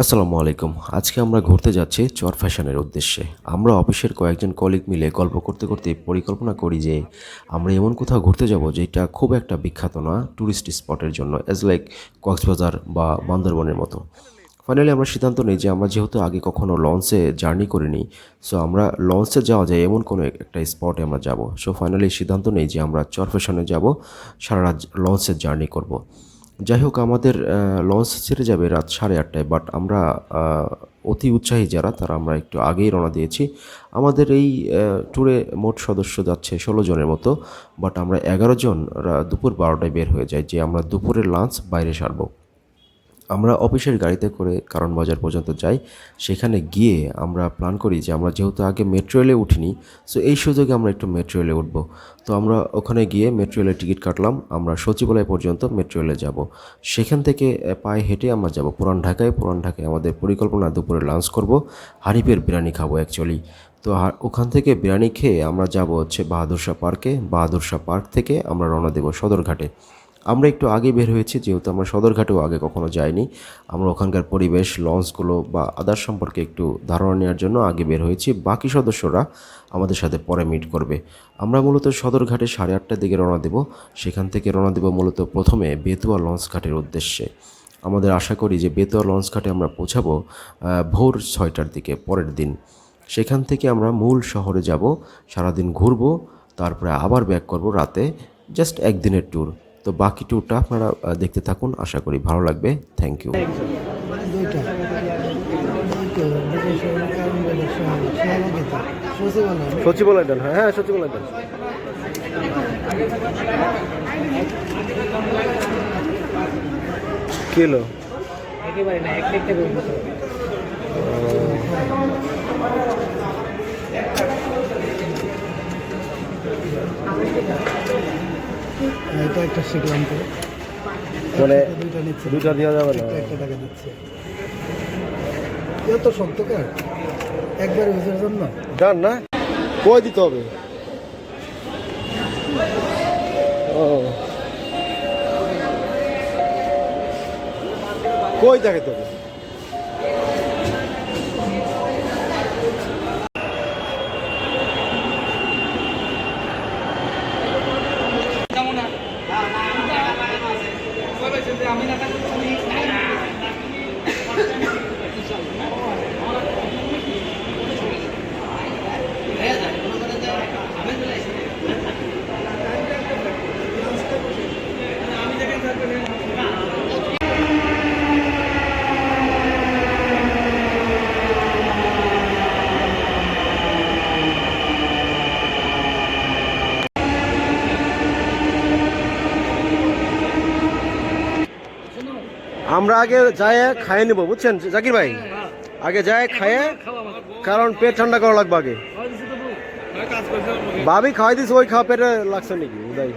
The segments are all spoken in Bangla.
আসসালামু আলাইকুম। আজকে আমরা ঘুরতে যাচ্ছি চর ফ্যাশনের উদ্দেশ্যে। আমরা অফিসের কয়েকজন কলিগ মিলে গল্প করতে করতে পরিকল্পনা করি যে, আমরা এমন কোথাও ঘুরতে যাব যেটা খুব একটা বিখ্যাত না ট্যুরিস্ট স্পটের জন্য অ্যাজ লাইক কক্সবাজার বা বান্দরবনের মতো। ফাইনালি আমরা সিদ্ধান্ত নিই যে আমরা যেহেতু আগে কখনো লঞ্চে জার্নি করিনি সো আমরা লঞ্চে যাওয়া যায় এমন কোনো একটা স্পটে আমরা যাব। সো ফাইনালি সিদ্ধান্ত নিই যে আমরা চর ফ্যাশনে যাব, সারা রাত লঞ্চে জার্নি করব। যাই হোক, আমাদের লঞ্চ ছেড়ে যাবে রাত সাড়ে আটটায় বাট আমরা অতি উৎসাহী যারা, তারা আমরা একটু আগেই রওনা দিয়েছি। আমাদের এই ট্যুরে মোট সদস্য যাচ্ছে ষোলো জনের মতো বাট আমরা এগারো জন দুপুর বারোটায় বের হয়ে যাই, যে আমরা দুপুরের লাঞ্চ বাইরে সারবো। আমরা অফিসের গাড়িতে করে কারণ বাজার পর্যন্ত যাই। সেখানে গিয়ে আমরা প্ল্যান করি যে আমরা যেহেতু আগে মেট্রো রেলে উঠিনি সো এই সুযোগে আমরা একটু মেট্রো রেলে উঠবো। তো আমরা ওখানে গিয়ে মেট্রো রেলের টিকিট কাটলাম, আমরা সচিবালয় পর্যন্ত মেট্রো রেলে যাব। সেখান থেকে পায়ে হেঁটে আমরা যাব পুরান ঢাকায়। পুরান ঢাকায় আমাদের পরিকল্পনা, দুপুরে লাঞ্চ করব, হানিফের বিরিয়ানি খাব অ্যাকচুয়ালি তো ওখান থেকে বিরিয়ানি খেয়ে আমরা যাব হচ্ছে বাহাদুর শাহ পার্কে বাহাদুর শাহ পার্ক থেকে আমরা রওনা দেবো সদরঘাটে। আমরা একটু আগে বের হয়েছি, যেহেতু আমরা সদরঘাটেও আগে কখনো যাইনি। আমরা ওখানকার পরিবেশ, লঞ্চগুলো বা আদার সম্পর্কে একটু ধারণা নেওয়ার জন্য আগে বের হয়েছি। বাকি সদস্যরা আমাদের সাথে পরে মিট করবে। আমরা মূলত সদরঘাটে সাড়ে আটটার দিকে রওনা দেব। সেখান থেকে রওনা দেব মূলত প্রথমে বেতুয়া লঞ্চ ঘাটের উদ্দেশ্যে। আমাদের আশা করি যে বেতুয়া লঞ্চ ঘাটে আমরা পৌঁছাবো ভোর ছয়টার দিকে, পরের দিন। সেখান থেকে আমরা মূল শহরে যাব, সারাদিন ঘুরবো, তারপরে আবার ব্যাক করব রাতে জাস্ট একদিনের ট্যুর তো বাকি ট্যুরটা আপনারা দেখতে থাকুন আশা করি ভালো লাগবে। থ্যাংক ইউ সচিবালয় সচিবালয় হ্যাঁ হ্যাঁ সচিবালয় দেন কিলো একেবারে না একটা একটা করে দিতে হবে। এটা একটা শিখলাম তো মানে দুইটা নিচ্ছে। দুইটা দেওয়া যাবে না? একটা টাকা দিচ্ছে। এত সত্যকার একবার ইউজের জন্য? ডান না? কই দিতে হবে? ও। কই দেখে তোকে আমরা আগে যাই খাইয়ে নেব বুঝছেন? জাকির ভাই আগে যাই খাইয়ে কারণ পেট ঠান্ডা করা লাগবে আগে। ভাবি খাওয়াই দিস ওই খাওয়া পেটে লাগছে নাকি উদয়?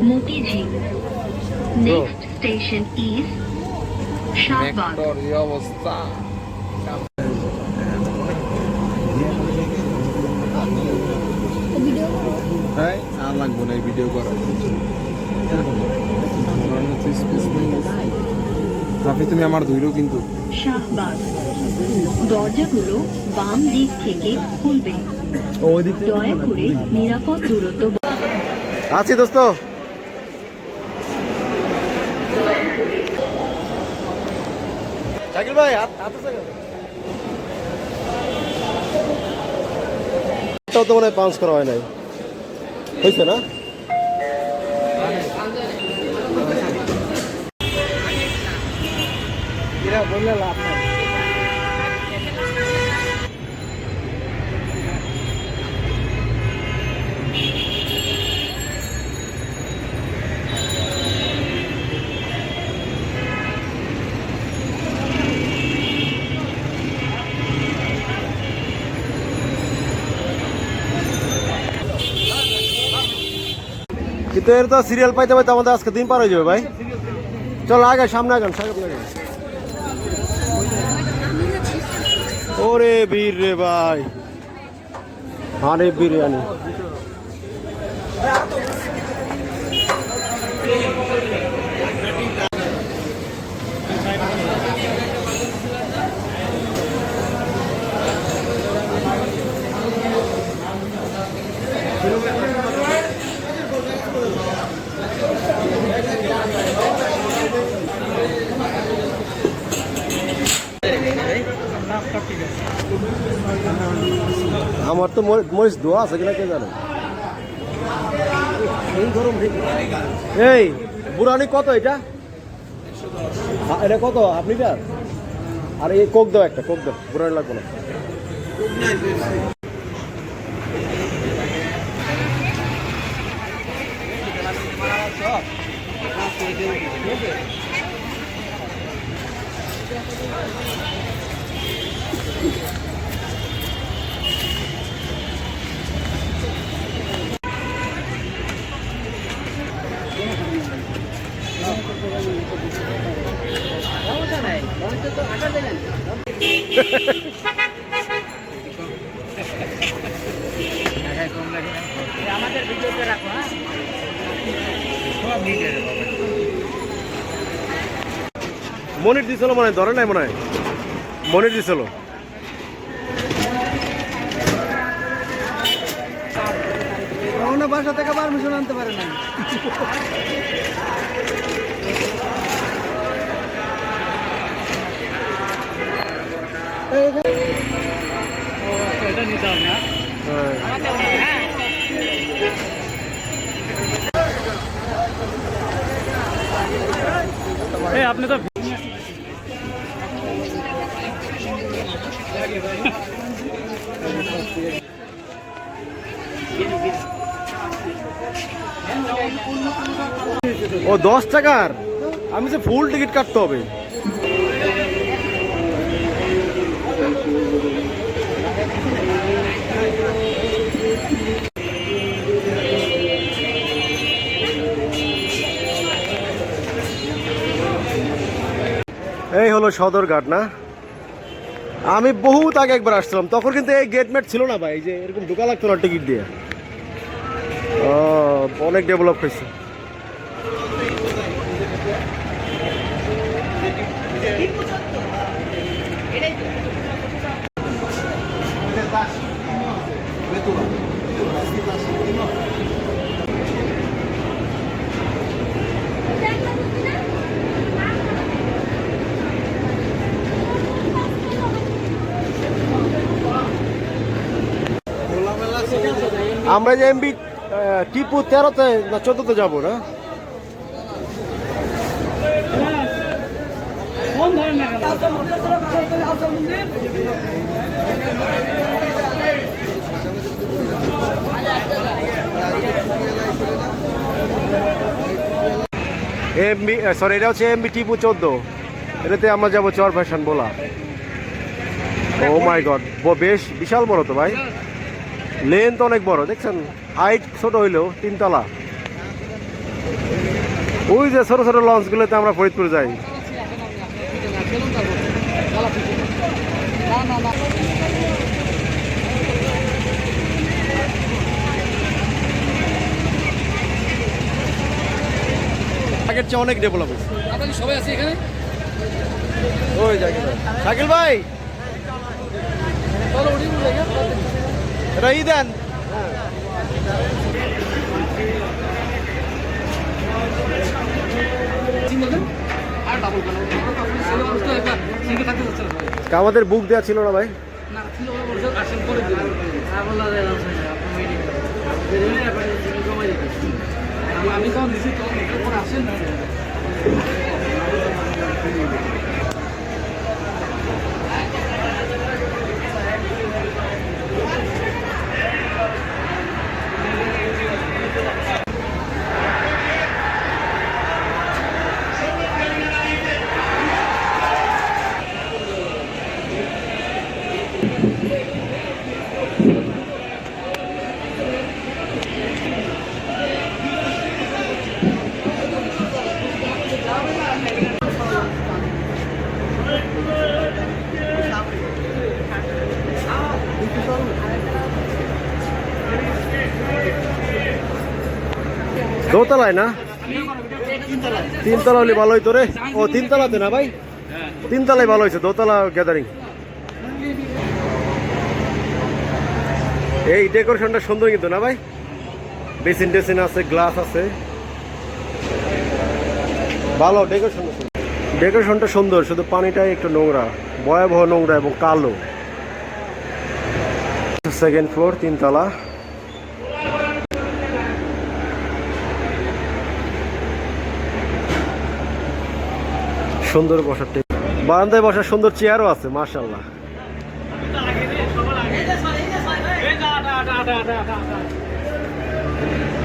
Motiji. Next station is Shahbag. হ্যাঁ এই ভিডিও করা। রাফি তুমি আমার ধুইলো কিন্তু। দরজাগুলো বাম দিক থেকে খুলবে। ওই দয়া করে নিরাপদ দূরত্ব আছি দোস্ত। ভাই হাত হাত আছে তো মনে হয় পাঞ্চ করা হয় নাই। হয়েছে না? এরা বললে লাভ নাই। কিন্তু এর তো সিরিয়াল পাইতে পাইতে আমাদের আজকে দিন পার হয়ে যাবে ভাই। চল আগে সামনে আগান সামনে ওরে বীর রে ভাই। আরে বিরিয়ানি। আমার তো মরি- মরিচ দোয়া আছে কিনা কে জানে? এই, বুড়ানি কত এটা? এটা কত? আপনি কার আর এই কোক দাও একটা, কোক দাও, বুড়ানি লাগবে না। মনির দিছিল মনে হয়, ধরে নাই মনে হয়। মনির দিছিল বাসা থেকে পারমিশন আনতে পারে না ও দশ টাকার। আমি যে ফুল টিকিট কাটতে হবে। সদরঘাট না? আমি বহুত আগে একবার আসছিলাম, তখন কিন্তু এই গেট মেট ছিল না ভাই যে এরকম ঢোকা লাগতো না টিকিট দিয়ে। অনেক ডেভেলপ হয়েছে। আমরা যে এমবি টিপু তেরোতে না চোদ্দতে যাব না? এমবি সরি এটা হচ্ছে এমবি টিপু চোদ্দ। এটাতে আমরা যাব চর ফ্যাশন বলা। ও মাই গড বেশ বিশাল বড় তো ভাই। লেন তো অনেক বড় দেখছেন? হাইট ছোট হইলেও তিনতলা। ওই যে ছোট ছোট লঞ্চগুলোতে আমরা ফরিদপুর যাই। আগের চেয়ে অনেক ডেভেলপ হয়েছে সবাই আছে এখানে? ওই জায়গায় শাকিল ভাই! যাচ্ছে না ভাই আমাদের বুক দেওয়া ছিল না ভাই? না ছিল ওরা বলছে আসেন করে দিলেন হ্যাঁ আমি তখন দিছি? তখন আসেন না দোতলায় না? তিনতলা হলে ভালো হইতো রে। ও, তিনতলাতে না ভাই? তিনতলায় ভালো হয়েছে দোতলা গ্যাদারিং এই ডেকোরেশনটা সুন্দর কিন্তু না ভাই? বেসিন টেসিন আছে গ্লাস আছে। ভালো ডেকোরেশন ডেকোরেশনটা সুন্দর। শুধু পানিটাই একটু নোংরা, ভয়াবহ নোংরা এবং কালো। সেকেন্ড ফ্লোর তিনতলা। সুন্দর বসার টেবিল বারান্দায় বসার সুন্দর চেয়ারও আছে মার্শাল্লাহ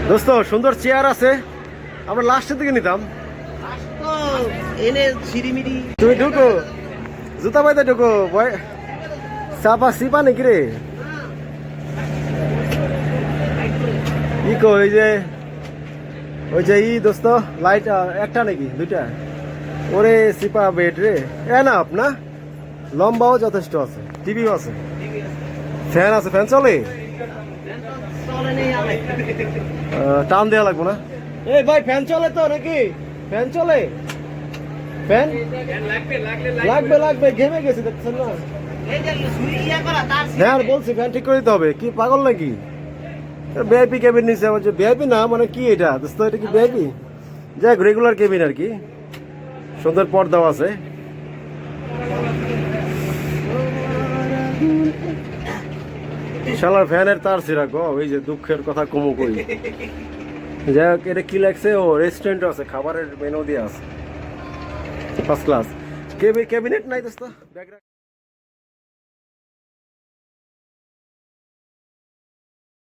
দোস্ত, সুন্দর চেয়ার আছে। আমরা লাস্টের দিকে নিতাম। তুমি ঢুকো। জুতা পাইতে ঢুকো চাপা সিপা নাকি রে? কি কো ওই যে ওই যে ই দোস্ত লাইট একটা নাকি, দুইটা? ওরে সিপা বেড রে। এ না আপনা লম্বাও যথেষ্ট আছে টিভিও আছে। ফ্যান আছে ফ্যান চলে? টান দেওয়া লাগবে না। এই ভাই ফ্যান চলে তো নাকি? ফ্যান চলে? ফ্যান? লাগবে লাগবে ঘেমে গেছে দেখছেন না? হ্যাঁ আর বলছি ফ্যান ঠিক করে দিতে হবে। কি পাগল নাকি? ভিআইপি কেবিন নিচে আমার ভিআইপি না মানে কি এটা? দোস্ত এটা কি ভিআইপি? যাই রেগুলার কেবিন আর কি। সুন্দর পর্দাও আছে। শালার ফ্যানের তার ছিড়া গো, ওই যে দুঃখের কথা কমু কই। যাই হোক, এটা কি লাগছে? ও রেস্টুরেন্ট আছে, খাবারের মেনু দিয়ে আছে। ফার্স্ট ক্লাস কেবিনেট নাই দোস্ত।